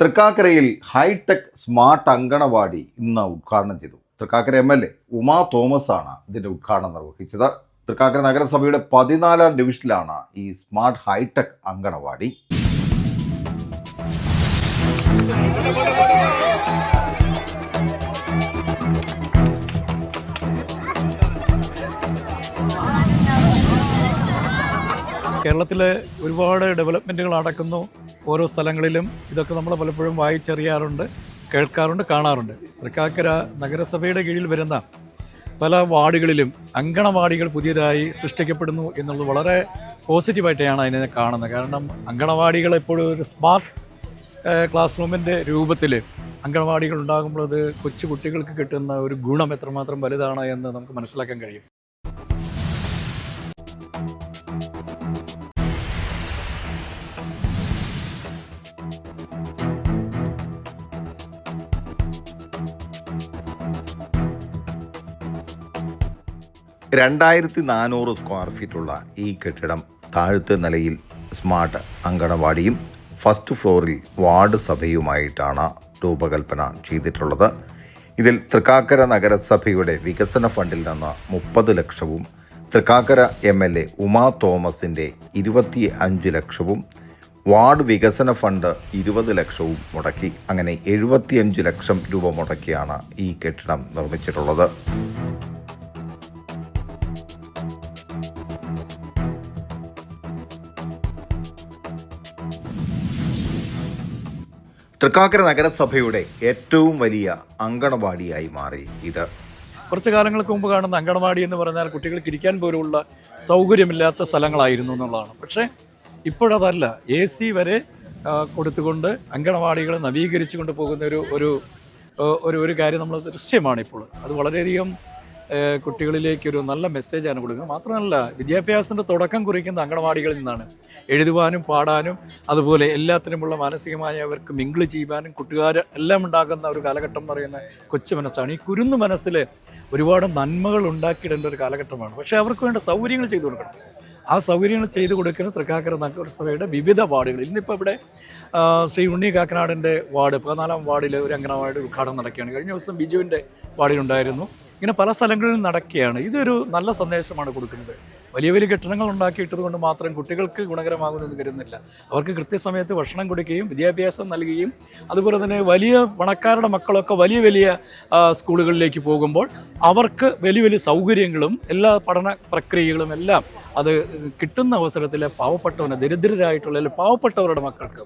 തൃക്കാക്കരയിൽ hi tech smart anganwadi ഇന്ന് ഉദ്ഘാടനം ചെയ്തു. Thrikkakara M L A Uma Thomas ആണ് ഇതിന്റെ ഉദ്ഘാടനം നിർവഹിച്ചത്. തൃക്കാക്കര നഗരസഭയുടെ പതിനാലാം ഡിവിഷനിലാണ് ഈ സ്മാർട്ട് ഹൈടെക് അങ്കണവാടി. കേരളത്തിലെ ഒരുപാട് ഡെവലപ്മെന്റുകൾ നടക്കുന്നു ഓരോ സ്ഥലങ്ങളിലും ഇതൊക്കെ നമ്മൾ പലപ്പോഴും വായിച്ചറിയാറുണ്ട് കേൾക്കാറുണ്ട് കാണാറുണ്ട്. തൃക്കാക്കര നഗരസഭയുടെ കീഴിൽ വരുന്ന പല വാർഡുകളിലും അങ്കണവാടികൾ പുതിയതായി സൃഷ്ടിക്കപ്പെടുന്നു എന്നുള്ളത് വളരെ പോസിറ്റീവായിട്ടാണ് അതിനെ കാണുന്നത്. കാരണം അങ്കണവാടികൾ എപ്പോഴും ഒരു സ്മാർട്ട് ക്ലാസ് റൂമിന്റെ രൂപത്തിൽ അങ്കണവാടികൾ ഉണ്ടാകുമ്പോൾ അത് കൊച്ചു കുട്ടികൾക്ക് കിട്ടുന്ന ഒരു ഗുണം എത്രമാത്രം വലുതാണ് എന്ന് നമുക്ക് മനസ്സിലാക്കാൻ കഴിയും. രണ്ടായിരത്തി നാനൂറ് സ്ക്വയർ ഫീറ്റുള്ള ഈ കെട്ടിടം താഴത്തെ നിലയിൽ സ്മാർട്ട് അങ്കണവാടിയും ഫസ്റ്റ് ഫ്ലോറിൽ വാർഡ് സഭയുമായിട്ടാണ് രൂപകൽപ്പന ചെയ്തിട്ടുള്ളത്. ഇതിൽ തൃക്കാക്കര നഗരസഭയുടെ വികസന ഫണ്ടിൽ നിന്ന് മുപ്പത് ലക്ഷവും Thrikkakara M L A Uma തോമസിന്റെ ഇരുപത്തി അഞ്ച് ലക്ഷവും വാർഡ് വികസന ഫണ്ട് ഇരുപത് ലക്ഷവും മുടക്കി. അങ്ങനെ എഴുപത്തിയഞ്ച് ലക്ഷം രൂപ മുടക്കിയാണ് ഈ കെട്ടിടം നിർമ്മിച്ചിട്ടുള്ളത്. തൃക്കാക്കര നഗരസഭയുടെ ഏറ്റവും വലിയ അങ്കണവാടിയായി മാറി ഇത്. കുറച്ച് കാലങ്ങൾക്ക് മുമ്പ് കാണുന്ന അങ്കണവാടി എന്ന് പറഞ്ഞാൽ കുട്ടികൾക്ക് ഇരിക്കാൻ പോലുള്ള സൗകര്യമില്ലാത്ത സ്ഥലങ്ങളായിരുന്നു എന്നുള്ളതാണ്. പക്ഷേ ഇപ്പോഴതല്ല. എ സി വരെ കൊടുത്തുകൊണ്ട് അങ്കണവാടികൾ നവീകരിച്ചു കൊണ്ട് പോകുന്ന ഒരു ഒരു ഒരു കാര്യം നമ്മൾ ദൃശ്യമാണ് ഇപ്പോൾ. അത് വളരെയധികം കുട്ടികളിലേക്ക് ഒരു നല്ല മെസ്സേജാണ് കൊടുക്കുന്നത്. മാത്രമല്ല വിദ്യാഭ്യാസത്തിന്റെ തുടക്കം കുറിക്കുന്ന അങ്കണവാടികളിൽ നിന്നാണ്. എഴുതുവാനും പാടാനും അതുപോലെ എല്ലാത്തിനുമുള്ള മാനസികമായ അവർക്ക് മിങ്കിൾ ചെയ്യുവാനും കുട്ടികാർ എല്ലാം ഉണ്ടാക്കുന്ന ഒരു കാലഘട്ടം എന്ന് പറയുന്ന കൊച്ചു മനസ്സാണ്. ഈ കുരുന്നു മനസ്സിൽ ഒരുപാട് നന്മകൾ ഉണ്ടാക്കിയിടേണ്ട ഒരു കാലഘട്ടമാണ്. പക്ഷേ അവർക്ക് വേണ്ട സൗകര്യങ്ങൾ ചെയ്തു കൊടുക്കണം. ആ സൗകര്യങ്ങൾ ചെയ്തു കൊടുക്കുന്ന തൃക്കാക്കര നഗരസഭയുടെ വിവിധ വാർഡുകൾ ഇന്നിപ്പോൾ ഇവിടെ ശ്രീ ഉണ്ണി കാക്കനാടിന്റെ വാർഡ് പതിനാലാം വാർഡിൽ ഒരു അംഗനവാടി ഉദ്ഘാടനം നടക്കുകയാണ്. കഴിഞ്ഞ ദിവസം ബിജുവിന്റെ വാർഡിലുണ്ടായിരുന്നു. ഇങ്ങനെ പല സ്ഥലങ്ങളിലും നടക്കുകയാണ്. ഇതൊരു നല്ല സന്ദേശമാണ് കൊടുക്കുന്നത്. വലിയ വലിയ കെട്ടിടങ്ങൾ ഉണ്ടാക്കിയിട്ടത് കൊണ്ട് മാത്രം കുട്ടികൾക്ക് ഗുണകരമാകുമെന്ന് കരുതുന്നില്ല. അവർക്ക് കൃത്യസമയത്ത് ഭക്ഷണം കൊടുക്കുകയും വിദ്യാഭ്യാസം നൽകുകയും അതുപോലെ തന്നെ വലിയ പണക്കാരുടെ മക്കളൊക്കെ വലിയ വലിയ സ്കൂളുകളിലേക്ക് പോകുമ്പോൾ അവർക്ക് വലിയ വലിയ സൗകര്യങ്ങളും എല്ലാ പഠന പ്രക്രിയകളും എല്ലാം അത് കിട്ടുന്ന അവസരത്തിൽ പാവപ്പെട്ടവന് ദരിദ്രരായിട്ടുള്ള അല്ലെങ്കിൽ പാവപ്പെട്ടവരുടെ മക്കൾക്ക്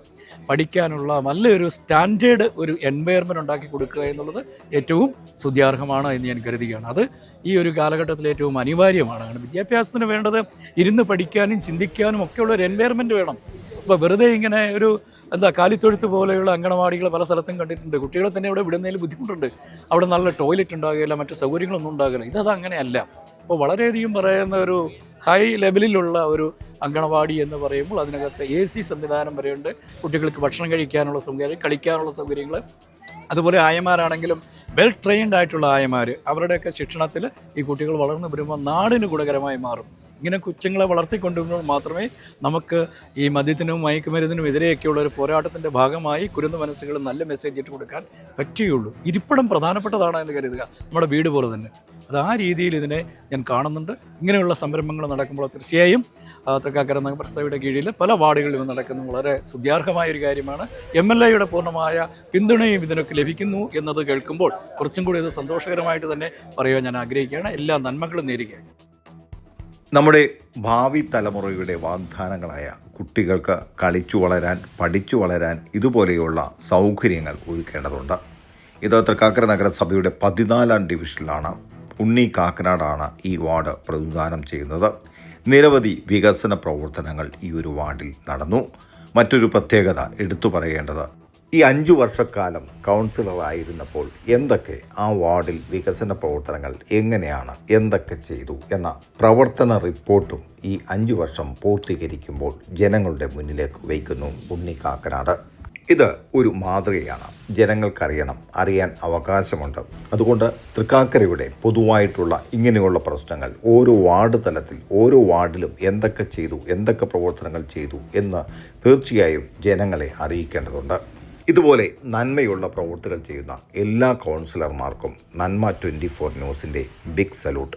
പഠിക്കാനുള്ള നല്ലൊരു സ്റ്റാൻഡേർഡ് ഒരു എൻവയർമെന്റ് ഉണ്ടാക്കി കൊടുക്കുക എന്നുള്ളത് ഏറ്റവും സ്തുത്യാർഹമാണ് എന്ന് ഞാൻ കരുതുകയാണ്. അത് ഈ ഒരു കാലഘട്ടത്തിൽ ഏറ്റവും അനിവാര്യമാണ്. വിദ്യാഭ്യാസത്തിന് വേണ്ടത്? ഇരുന്ന് പഠിക്കാനും ചിന്തിക്കാനും ഒക്കെയുള്ള ഒരു എൻവയർമെന്റ് വേണം. അപ്പോൾ വെറുതെ ഇങ്ങനെ ഒരു എന്താ കാലിത്തൊഴുത്ത് പോലെയുള്ള അങ്കണവാടികൾ പല സ്ഥലത്തും കണ്ടിട്ടുണ്ട്. കുട്ടികളെ തന്നെ ഇവിടെ വിടുന്നതിൽ ബുദ്ധിമുട്ടുണ്ട്. അവിടെ നല്ല ടോയ്ലറ്റ് ഉണ്ടാകുകയില്ല മറ്റു സൗകര്യങ്ങളൊന്നും ഉണ്ടാകില്ല ഇതത് അങ്ങനെയല്ല അപ്പോൾ വളരെയധികം പറയുന്ന ഒരു ഹൈ ലെവലിലുള്ള ഒരു അങ്കണവാടി എന്ന് പറയുമ്പോൾ അതിനകത്ത് എ സി സംവിധാനം വരെയുണ്ട്. കുട്ടികൾക്ക് ഭക്ഷണം കഴിക്കാനുള്ള സൗകര്യം കളിക്കാനുള്ള സൗകര്യങ്ങൾ അതുപോലെ ആയമാരാണെങ്കിലും വെൽ ട്രെയിൻഡ് ആയിട്ടുള്ള ആയമാർ അവരുടെയൊക്കെ ശിക്ഷണത്തിൽ ഈ കുട്ടികൾ വളർന്നു വരുമ്പോൾ നാടിന് ഗുണകരമായി മാറും. ഇങ്ങനെ കൊച്ചുങ്ങളെ വളർത്തിക്കൊണ്ടുവരുമ്പോൾ മാത്രമേ നമുക്ക് ഈ മദ്യത്തിനും മയക്കുമരുന്നിനും എതിരെയൊക്കെയുള്ള ഒരു പോരാട്ടത്തിന്റെ ഭാഗമായി കുരുന്ന മനസ്സുകൾ നല്ല മെസ്സേജ് ഇട്ട് കൊടുക്കാൻ പറ്റുകയുള്ളൂ. ഇരിപ്പിടം പ്രധാനപ്പെട്ടതാണ് എന്ന് കരുതുക. നമ്മുടെ വീട് പോലെ തന്നെ. അത് ആ രീതിയിൽ ഇതിനെ ഞാൻ കാണുന്നുണ്ട്. ഇങ്ങനെയുള്ള സംരംഭങ്ങൾ നടക്കുമ്പോൾ തീർച്ചയായും തൃക്കാക്കര നഗരസഭയുടെ കീഴിൽ പല വാർഡുകളിലും നടക്കുന്നത് വളരെ സുദ്യാർഹമായ ഒരു കാര്യമാണ്. എം എൽ എയുടെ പൂർണമായ പിന്തുണയും ഇതിനൊക്കെ ലഭിക്കുന്നു എന്നത് കേൾക്കുമ്പോൾ കുറച്ചും കൂടി ഇത് സന്തോഷകരമായിട്ട് തന്നെ പറയുവാൻ ഞാൻ ആഗ്രഹിക്കുകയാണ്. എല്ലാ നന്മകളും നേരുകയാണ്. നമ്മുടെ ഭാവി തലമുറയുടെ വാഗ്ദാനങ്ങളായ കുട്ടികൾക്ക് കളിച്ചു വളരാൻ പഠിച്ചു വളരാൻ ഇതുപോലെയുള്ള സൗകര്യങ്ങൾ ഒരുക്കേണ്ടതുണ്ട്. ഇത് തൃക്കാക്കര നഗരസഭയുടെ പതിനാലാം ഡിവിഷനിലാണ് ഉണ്ണി കാക്കനാടാണ് ഈ വാർഡ് പ്രതിദാനം ചെയ്യുന്നത്. നിരവധി വികസന പ്രവർത്തനങ്ങൾ ഈ ഒരു വാർഡിൽ നടന്നു. മറ്റൊരു പ്രത്യേകത എടുത്തു പറയേണ്ടത് ഈ അഞ്ചു വർഷക്കാലം കൗൺസിലറായിരുന്നപ്പോൾ എന്തൊക്കെ ആ വാർഡിൽ വികസന പ്രവർത്തനങ്ങൾ എങ്ങനെയാണ് എന്തൊക്കെ ചെയ്തു എന്ന പ്രവർത്തന റിപ്പോർട്ടും ഈ അഞ്ചു വർഷം പൂർത്തീകരിക്കുമ്പോൾ ജനങ്ങളുടെ മുന്നിലേക്ക് വയ്ക്കുന്നു ഉണ്ണി കാക്കനാട് ഇത് ഒരു മാതൃകയാണ്. ജനങ്ങൾക്കറിയണം അറിയാൻ അവകാശമുണ്ട്. അതുകൊണ്ട് തൃക്കാക്കരയുടെ പൊതുവായിട്ടുള്ള ഇങ്ങനെയുള്ള പ്രശ്നങ്ങൾ ഓരോ വാർഡ് തലത്തിൽ ഓരോ വാർഡിലും എന്തൊക്കെ ചെയ്തു എന്തൊക്കെ പ്രവർത്തനങ്ങൾ ചെയ്തു എന്ന് തീർച്ചയായും ജനങ്ങളെ അറിയിക്കേണ്ടതുണ്ട്. ഇതുപോലെ നന്മയുള്ള പ്രവൃത്തികൾ ചെയ്യുന്ന എല്ലാ കൗൺസിലർമാർക്കും നന്മ ട്വന്റി ഫോർ ന്യൂസിന്റെ ബിഗ് സല്യൂട്ട്